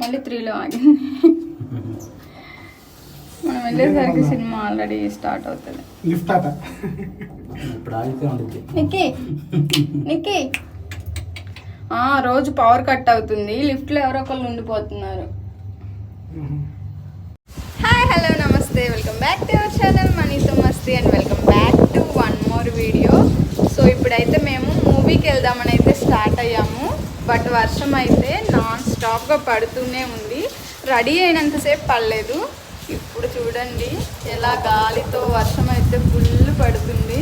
మళ్ళీ త్రీలో ఆగింది మనం వెళ్ళేసరికి సినిమా ఆల్రెడీ స్టార్ట్ అవుతుంది. లిఫ్ట్ ఆట. ఇప్పుడు ఆగితే ఉంటుంది నిక్కి! నిక్కి! ఆ, రోజు పవర్ కట్ అవుతుంది. లిఫ్ట్లో ఎవరో ఒకళ్ళు ఉండిపోతున్నారు. హాయ్ హలో నమస్తే. Welcome back to our channel మనీతో మస్తీ and welcome back to one more video so ఇప్పుడైతే మేము మూవీకి వెళ్దామని బట్ వర్షం అయితే నాన్ స్టాప్గా పడుతూనే ఉంది. రెడీ అయినంతసేపు పడలేదు. ఇప్పుడు చూడండి ఎలా గాలితో వర్షం అయితే ఫుల్ పడుతుంది.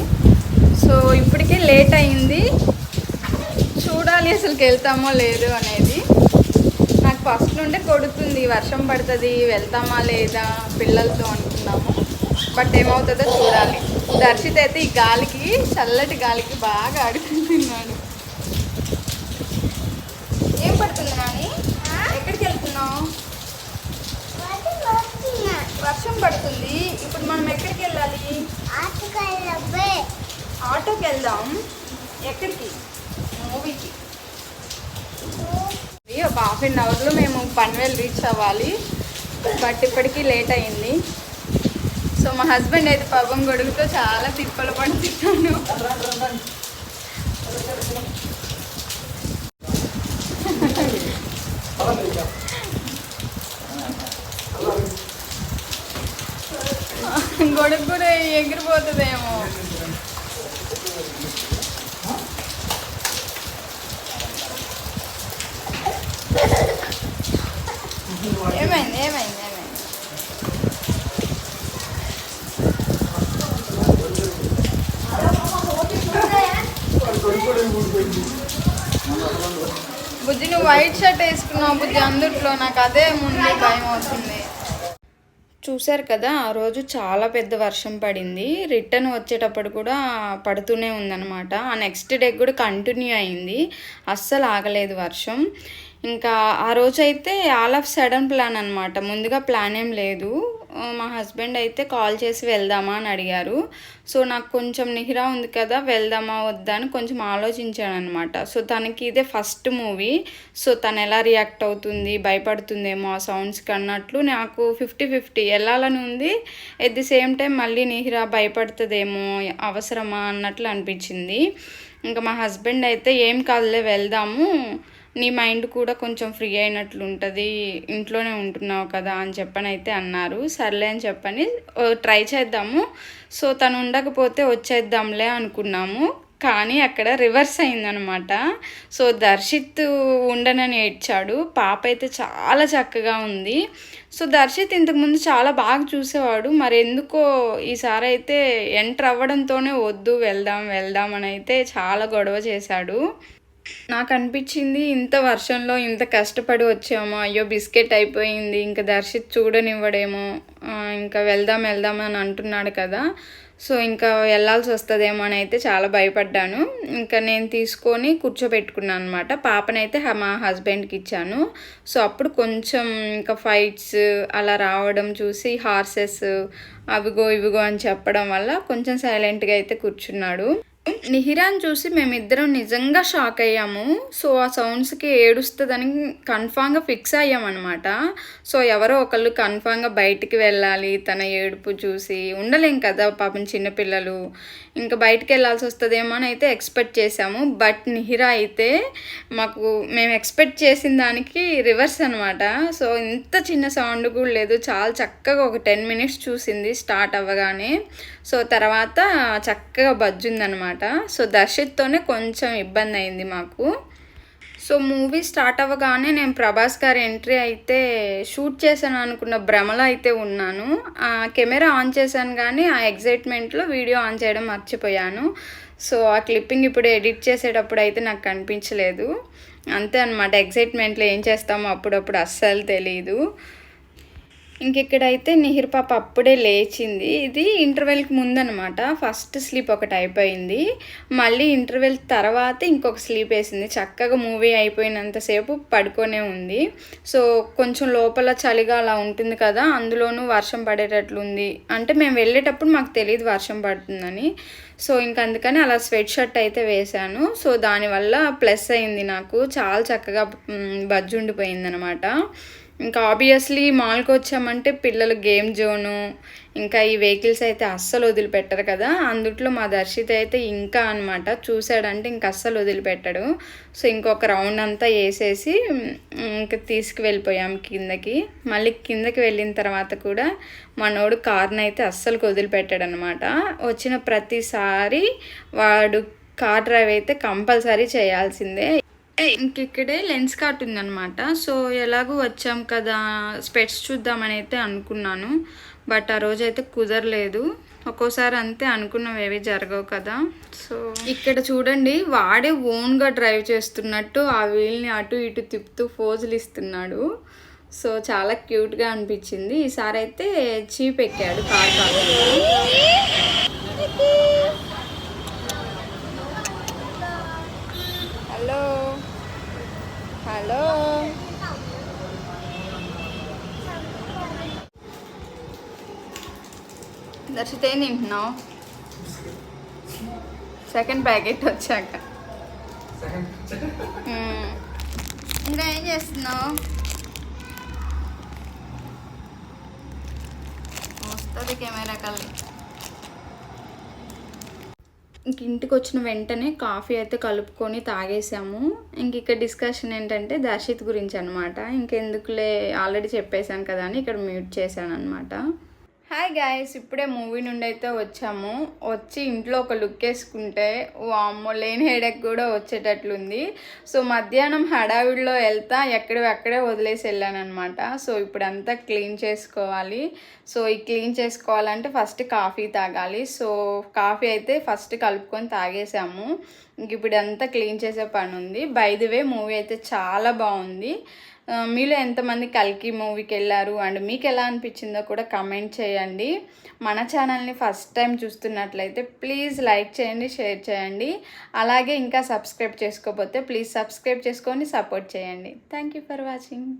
సో ఇప్పటికే లేట్ అయింది. చూడాలి అసలుకి వెళ్తామో లేదు అనేది. నాకు ఫస్ట్ నుండే కొడుతుంది వర్షం పడుతుంది వెళ్తామా లేదా పిల్లలతో అనుకున్నాము. బట్ ఏమవుతుందో చూడాలి. దర్శిత అయితే ఈ గాలికి చల్లటి గాలికి బాగా ఆడుకుంటున్నాడు. ఏం నాని ఎక్కడికి వెళ్తున్నావు? వర్షం పడుతుంది. ఇప్పుడు మనం ఎక్కడికి వెళ్ళాలి? ఆటోకి వెళ్దాం. ఎక్కడికి? మూవీకి. ఒక హాఫ్ అన్ అవర్లో మేము పన్వేల్ రీచ్ అవ్వాలి. బట్ ఇప్పటికీ లేట్ అయింది. సో మా హస్బెండ్ అయితే పాపం గొడుగుతో చాలా తిప్పలు పడుతున్నాను గొడుగు కూడా ఎగిరిపోతుందేమో. ఏమైంది ఏమైంది ఏమైంది? బుజ్జి నువ్వు వైట్ షర్ట్ వేసుకున్నావు బుజ్జి అందుట్లో నాకు అదే ముందు భయం అవుతుంది చూశారు కదా ఆ రోజు చాలా పెద్ద వర్షం పడింది. రిటర్న్ వచ్చేటప్పుడు కూడా పడుతూనే ఉందన్నమాట. ఆ నెక్స్ట్ డే కూడా కంటిన్యూ అయింది. అస్సలు ఆగలేదు వర్షం. ఇంకా ఆ రోజు అయితే ఆల్ ఆఫ్ సడన్ ప్లాన్ అనమాట ముందుగా ప్లాన్ ఏం లేదు. మా హస్బెండ్ అయితే కాల్ చేసి వెళ్దామా అని అడిగారు. సో నాకు కొంచెం నిహిరా ఉంది కదా వెళ్దామా వద్దా అని కొంచెం ఆలోచించాను అనమాట సో తనకి ఇదే ఫస్ట్ మూవీ. సో తను ఎలా రియాక్ట్ అవుతుంది భయపడుతుందేమో ఆ సౌండ్స్కి అన్నట్లు నాకు ఫిఫ్టీ ఫిఫ్టీ వెళ్ళాలని ఉంది. ఎట్ ది సేమ్ టైం మళ్ళీ నిహిరా భయపడుతుందేమో అవసరమా అన్నట్లు అనిపించింది. ఇంకా మా హస్బెండ్ అయితే ఏం కాదులే వెళ్దాము నీ మైండ్ కూడా కొంచెం ఫ్రీ అయినట్లు ఉంటుంది ఇంట్లోనే ఉంటున్నావు కదా అని చెప్పని అయితే అన్నారు. సర్లే అని చెప్పని ట్రై చేద్దాము. సో తను ఉండకపోతే వచ్చేద్దాంలే అనుకున్నాము. కానీ అక్కడ రివర్స్ అయిందనమాట సో దర్శిత్ ఉండనని ఏడ్చాడు. పాప అయితే చాలా చక్కగా ఉంది. సో దర్శిత్ ఇంతకుముందు చాలా బాగా చూసేవాడు. మరి ఎందుకో ఈసారి అయితే ఎంటర్ అవ్వడంతోనే వద్దు వెళ్దాం వెళ్దాం అని అయితే చాలా గొడవ చేశాడు. నాకు అనిపించింది ఇంత వర్షంలో ఇంత కష్టపడి వచ్చామో. అయ్యో బిస్కెట్ అయిపోయింది. ఇంకా దర్శిత్ చూడనివ్వడేమో. ఇంకా వెళ్దాం వెళ్దాం అని అంటున్నాడు కదా. సో ఇంకా వెళ్ళాల్సి వస్తుందేమో అని అయితే చాలా భయపడ్డాను. ఇంకా నేను తీసుకొని కూర్చోబెట్టుకున్నాను అనమాట పాపనైతే మా హస్బెండ్కి ఇచ్చాను. సో అప్పుడు కొంచెం ఇంకా ఫైట్స్ అలా రావడం చూసి హార్సెస్ అవిగో ఇవిగో అని చెప్పడం వల్ల కొంచెం సైలెంట్గా అయితే కూర్చున్నాడు. నిహిరాన్ చూసి మేమిద్దరం నిజంగా షాక్ అయ్యాము. సో ఆ సౌండ్స్కి ఏడుస్తుందని కన్ఫామ్గా ఫిక్స్ అయ్యామన్నమాట. సో ఎవరో ఒకళ్ళు కన్ఫామ్గా బయటికి వెళ్ళాలి తన ఏడుపు చూసి ఉండలేం కదా పాపం చిన్నపిల్లలు ఇంకా బయటికి వెళ్ళాల్సి వస్తుందేమో అని అయితే ఎక్స్పెక్ట్ చేసాము బట్ నిహిరా అయితే మాకు మేము ఎక్స్పెక్ట్ చేసిన దానికి రివర్స్ అనమాట సో ఇంత చిన్న సౌండ్ కూడా లేదు. చాలా చక్కగా ఒక టెన్ మినిట్స్ చూసింది స్టార్ట్ అవ్వగానే. సో తర్వాత చక్కగా బజ్జుందనమాట సో దర్శిత్తోనే కొంచెం ఇబ్బంది అయింది మాకు. సో మూవీ స్టార్ట్ అవ్వగానే నేను ప్రభాస్ గారి ఎంట్రీ అయితే షూట్ చేశాను అనుకున్న భ్రమలో అయితే ఉన్నాను. ఆ కెమెరా ఆన్ చేశాను కానీ ఆ ఎగ్జైట్మెంట్లో వీడియో ఆన్ చేయడం మర్చిపోయాను. సో ఆ క్లిప్పింగ్ ఇప్పుడు ఎడిట్ చేసేటప్పుడు అయితే నాకు కనిపించలేదు. అంతే అనమాట ఎగ్జైట్మెంట్లో ఏం చేస్తామో అప్పుడప్పుడు అస్సలు తెలియదు ఇంకెక్కడైతే నిహిర్ పాప అప్పుడే లేచింది ఇది ఇంటర్వెల్కి ముందనమాట. ఫస్ట్ స్లీప్ ఒకటి అయిపోయింది. మళ్ళీ ఇంటర్వెల్ తర్వాత ఇంకొక స్లీప్ వేసింది. చక్కగా మూవీ అయిపోయినంతసేపు పడుకొనే ఉంది. సో కొంచెం లోపల చలిగా అలా ఉంటుంది కదా అందులోనూ వర్షం పడేటట్లుంది. అంటే మేము వెళ్ళేటప్పుడు మాకు తెలియదు వర్షం పడుతుందని. సో ఇంక అందుకని అలా స్వెట్ షర్ట్ అయితే వేశాను. సో దానివల్ల ప్లస్ అయింది నాకు. చాలా చక్కగా బజ్జుండిపోయింది ఉండిపోయింది అనమాట ఇంకా ఆబ్వియస్లీ మాల్కి వచ్చామంటే పిల్లలు గేమ్ జోను ఇంకా ఈ వెహికల్స్ అయితే అస్సలు వదిలిపెట్టరు కదా. అందుట్లో మా దర్శిత అయితే ఇంకా అనమాట చూశాడంటే ఇంక అస్సలు వదిలిపెట్టాడు. సో ఇంకొక రౌండ్ అంతా వేసేసి ఇంకా తీసుకువెళ్ళిపోయాం కిందకి. మళ్ళీ కిందకి వెళ్ళిన తర్వాత కూడా మనోడు కార్ని అయితే అస్సలు వదిలిపెట్టాడు అనమాట వచ్చిన ప్రతిసారి వాడు కార్ డ్రైవ్ అయితే కంపల్సరీ చేయాల్సిందే. ఇంకిక్కడే లెన్స్ కార్ట్ ఉందన్నమాట. సో ఎలాగో వచ్చాం కదా స్పెట్స్ చూద్దామని అయితే అనుకున్నాను. బట్ ఆ రోజు అయితే కుదరలేదు. ఒక్కోసారి అంతే అనుకున్నవి ఏవి జరగవు కదా. సో ఇక్కడ చూడండి వాడే ఓన్గా డ్రైవ్ చేస్తున్నట్టు ఆ వీల్ని అటు ఇటు తిప్పుతూ ఫోజులు ఇస్తున్నాడు సో చాలా క్యూట్గా అనిపించింది. ఈసారి అయితే చీప్ ఎక్కాడు కార్ కాకుండా హలో హలో. దర్శిత ఏం తింటున్నావు? సెకండ్ ప్యాకెట్ వచ్చాక. ఇంకా ఏం చేస్తున్నావు? వస్తుంది కెమెరా కల్లి ఇంక ఇంటికి వచ్చిన వెంటనే కాఫీ అయితే కలుపుకొని తాగేసాము. ఇంక ఇక్కడ డిస్కషన్ ఏంటంటే దర్శిత్ గురించి అనమాట ఇంకెందుకులే ఆల్రెడీ చెప్పేశాను కదా అని ఇక్కడ మ్యూట్ చేశాను అనమాట హాయ్ గాయస్ ఇప్పుడే మూవీ నుండి అయితే వచ్చాము. వచ్చి ఇంట్లో ఒక లుక్ వేసుకుంటే వామ్మో లేని హెడెక్ కూడా వచ్చేటట్లుంది. సో మధ్యాహ్నం హడావిడిలో వెళ్తా ఎక్కడివి అక్కడే వదిలేసి వెళ్ళాను అనమాట సో ఇప్పుడంతా క్లీన్ చేసుకోవాలి. సో ఈ క్లీన్ చేసుకోవాలంటే ఫస్ట్ కాఫీ తాగాలి. సో కాఫీ అయితే ఫస్ట్ కలుపుకొని తాగేసాము. ఇంక ఇప్పుడు అంతా క్లీన్ చేసే పని ఉంది బై ది వే మూవీ అయితే చాలా బాగుంది. మీలో ఎంతమంది కల్కి మూవీకి వెళ్ళారు? అండ్ మీకు ఎలా అనిపించిందో కూడా కమెంట్ చేయండి. మన ఛానల్ని ఫస్ట్ టైం చూస్తున్నట్లయితే ప్లీజ్ లైక్ చేయండి షేర్ చేయండి. అలాగే ఇంకా సబ్స్క్రైబ్ చేసుకోకపోతే ప్లీజ్ సబ్స్క్రైబ్ చేసుకొని సపోర్ట్ చేయండి. Thank you for watching